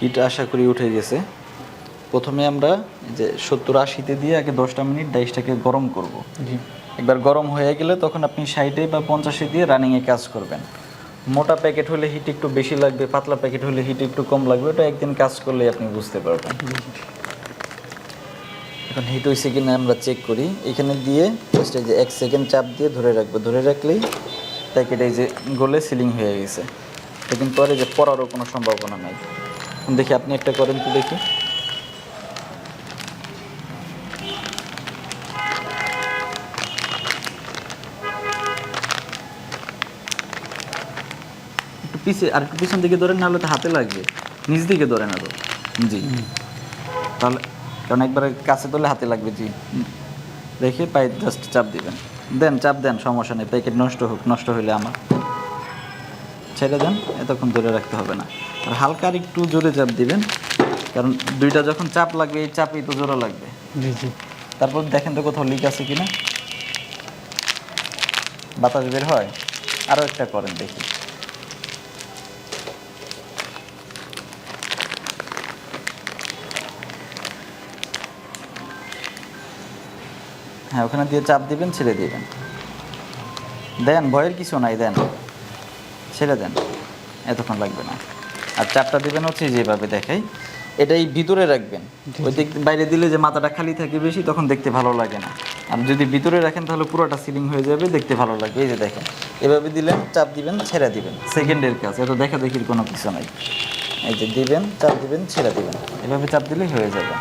Hit আশা করি উঠে গেছে। প্রথমে আমরা যে সত্তর আশিতে দিয়ে আগে দশটা মিনিট ডাইসটাকে গরম করব। একবার গরম হয়ে গেলে তখন আপনি ষাটে বা পঞ্চাশে দিয়ে রানিংয়ে কাজ করবেন। মোটা প্যাকেট হলে হিট একটু বেশি লাগবে পাতলা প্যাকেট হলে হিট একটু কম লাগবে ওটা একদিন কাজ করলে আপনি বুঝতে পারবেন। এখন হিট হয়েছে কিনা আমরা চেক করি। এখানে দিয়ে জাস্ট এই যে এক সেকেন্ড চাপ দিয়ে ধরে রাখব। ধরে রাখলেই প্যাকেট এই যে গলে সিলিং হয়ে গেছে। সেদিন পরে যে পড়ারও কোনো সম্ভাবনা নাই। দেখি আপনি একটা করেন তো দেখি। একটু পিছে, আর একটু পিছন দিকে ধরেন, নাহলে তো হাতে লাগবে। নিচ দিকে ধরেন আরও। জি। তাহলে, কারণ একবারে কাছে ধরলে হাতে লাগবে, জি। দেখে, পায়ে জাস্ট চাপ দিবেন। দেন, চাপ দেন, সমস্যা নেই, প্যাকেট নষ্ট হোক, নষ্ট হলে আমার। ছেড়ে দেন এতক্ষণ ধরে রাখতে হবে না। আর হালকা একটু জোরে চাপ দিবেন কারণ দুইটা যখন চাপ লাগবে এই চাপেই তো জোরে লাগবে। জি জি। তারপর দেখেন তো কোথাও লিক আছে কিনা। বাতাস বের হয় আরও একটা করেন দেখি। হ্যাঁ ওখানে দিয়ে চাপ দিবেন ছেড়ে দিবেন। দেন ভয়ের কিছু নাই দেন। ছেড়ে দেন এতক্ষণ লাগবে না। আর চাপটা দিবেন হচ্ছে যেভাবে দেখাই এটাই ভিতরে রাখবেন। ওই দিক বাইরে দিলে যে মাথাটা খালি থাকে বেশি তখন দেখতে ভালো লাগে না। আর যদি ভিতরে রাখেন তাহলে পুরোটা সিলিং হয়ে যাবে দেখতে ভালো লাগবে। এই যে দেখেন এভাবে দিলেন চাপ দিবেন ছেড়ে দিবেন। সেকেন্ডের কাজ এত দেখা দেখির কোনো কিছু নাই। এই যে দিবেন চাপ দিবেন ছেড়ে দিবেন। এভাবে চাপ দিলেই হয়ে যাবে।